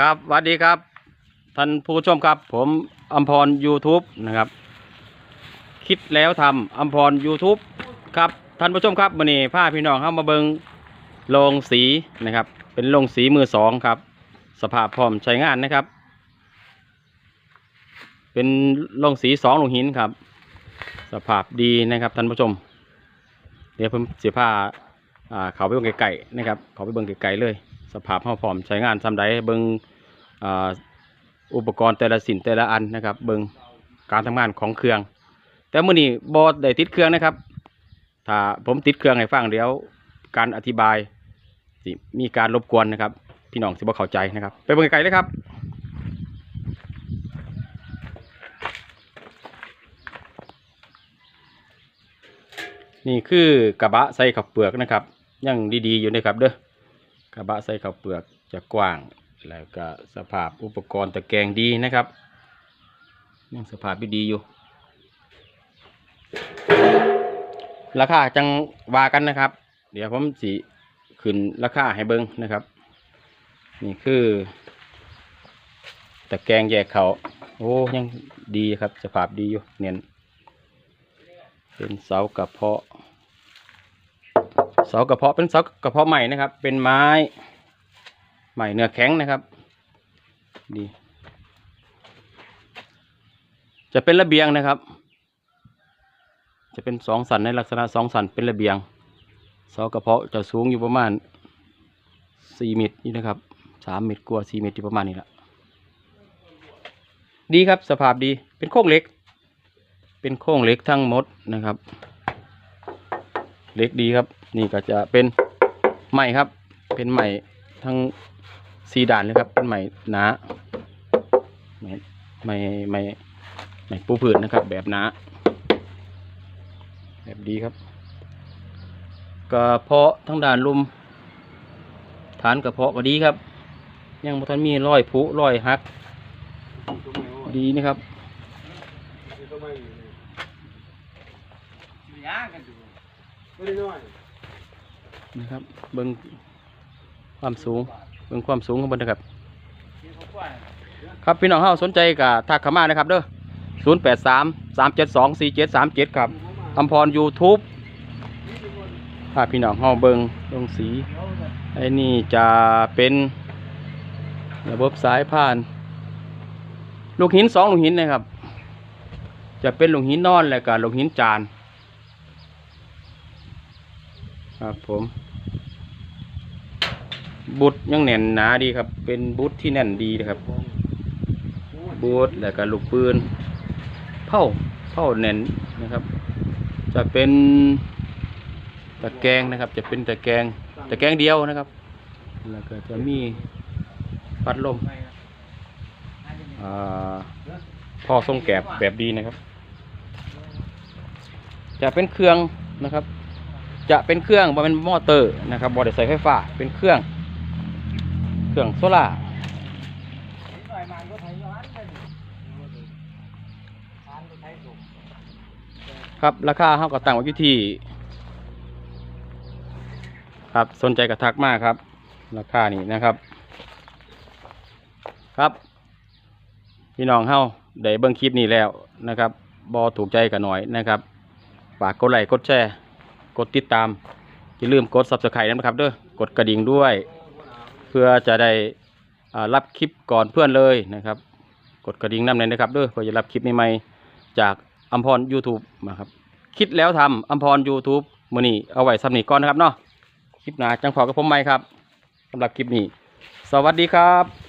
ครับสวัสดีครับ ท่านผู้ชมครับ ผมอัมพร YouTube นะครับ คิดแล้วทำอัมพร YouTube ครับท่านผู้ชมครับวันนี้พาพี่น้องเข้ามาเบิงโรงสีนะครับ เป็นโรงสีมือสองครับ สภาพพร้อมใช้งานนะครับ เป็นโรงสีสองโรงหินครับ สภาพดีนะครับท่านผู้ชม เดี๋ยวผมเสียผ้าเขาไปเบิ่งไก่ๆนะครับเขาไปเบิงไก่ๆเลย สภาพห้าพร้อมใช้งานซ้ำใดเบิ่งอ่าอุปกรณ์แต่ละสินแต่ละอันนะครับ เบิ่งการทำงานของเครื่อง แต่เมื่อนี้บอได้ติดเครื่องนะครับ ถ้าผมติดเครื่องให้ฟังเดี๋ยวการอธิบายสิมีการรบกวนนะครับพี่น้องสิบ่เข้าใจนะครับ ไปเบิ่งไกลๆเลยครับนี่คือกระบะใส่ข้าวเปลือกนะครับ ยังดีๆอยู่นะครับเด้อ กระบะใส่ข้าวเปลือกจะกว้าง แล้วก็สภาพอุปกรณ์ตะแกรงดีนะครับยังสภาพดีอยู่ ราคาจังวากันนะครับ เดี๋ยวผมสิขึ้นราคาให้เบิ้งนะครับ นี่คือตะแกรงแยกเขาโอ้ยังดีครับสภาพดีอยู่เนียนเป็นเสากระเพาะ เสากระเพาะเป็นเสากระเพาะใหม่นะครับ เป็นไม้ใหม่เนื้อแข็งนะครับดีจะเป็นระเบียงนะครับ จะเป็นสองสันในลักษณะสองสันเป็นระเบียงเสากระเพาะจะสูงอยู่ประมาณสี่เมตรนี่นะครับสามเมตรกว่าสี่เมตรอยู่ประมาณนี้แหละดีครับสภาพดีเป็นโครงเล็ก เป็นโครงเล็กทั้งหมดนะครับ เล็กดีครับ นี่ก็จะเป็นไม้ครับ เป็นไม้ทั้งสี่ด่านเลยครับ เป็นไม้หนาไม้ไม้ไม้ไม้ปูพื้นนะครับ แบบหนาแบบดีครับกระเพาะทั้งด่านลุมฐานกระเพาะก็ดีครับ ยังบ่ทันมีร้อยผุร้อยหัก ดีนะครับนะครับ เบิ้งความสูง เบิ้งความสูงข้างบนนะครับ ครับพี่น้องเฮาสนใจกับทักเขามานะครับเด้อศูนย์แปดสามสามเจ็ดสองสี่เจ็ดสามเจ็ดครับอัมพรยูทูบถ้าพี่น้องเฮาเบิ้งลงสีไอ้นี่จะเป็นระบบสายผ่าน ลูกหินสองลูกหินนะครับ จะเป็นลูกหินนอนและกับลูกหินจาน ครับผม บุตรยังแน่นหนาดีครับ เป็นบุตรที่แน่นดีนะครับ บุตรแล้วก็ลูกปืนเผาเผาแน่นนะครับ จะเป็นตะแกรงนะครับ จะเป็นตะแกรงตะแกรงเดียวนะครับ แล้วก็จะมีพัดลมพ่อทรงแกบแบบดีนะครับ จะเป็นเครื่องนะครับ จะเป็นเครื่องบ่เป็นมอเตอร์นะครับบ่ได้ใส่ไฟฟ้าเป็นเครื่อง เครื่องโซล่าครับราคาเฮาก็ตั้งว้อยู่ที่ครับสนใจกระทักมากครับ ราคานี้นะครับ ครับพี่น้องเฮาได้เบิ่งคลิปนี้แล้วนะครับบ่ถูกใจกันหน่อยนะครับฝากกดไลค์กดแชร์ กดติดตาม อย่าลืมกด subscribe นะครับเด้อกดกระดิ่งด้วย เพื่อจะได้รับคลิปก่อนเพื่อนเลยนะครับ กดกระดิ่งนำเลยนะครับเด้อเพื่อจะรับคลิปใหม่ๆจากอัมพร YouTube นะครับ คิดแล้วทำอัมพร YouTube มื้อนี้เอาไว้สำนีก่อนนะครับเนาะคลิปหน้าจังพอกับผมใหม่ครับสำหรับคลิปนี้ สวัสดีครับ